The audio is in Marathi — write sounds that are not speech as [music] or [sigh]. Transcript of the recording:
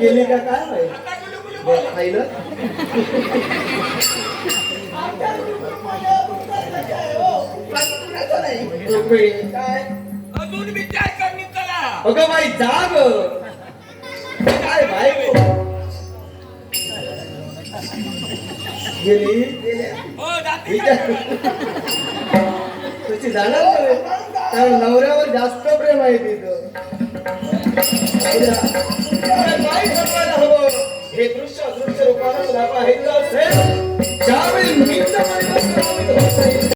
गेली का काय. पाहिलं [laughs] काय? अजून विचार करणे चला. अगं बाई जा ग काय बाई? गेली? गेल्या. हो तुझी जाणार. कारण नवऱ्यावर जास्त प्रेम आहे तिथं ठरवायला हवं? हे दृश्य अदृश्य रूपानं पाहायचं असेल. ज्यावेळी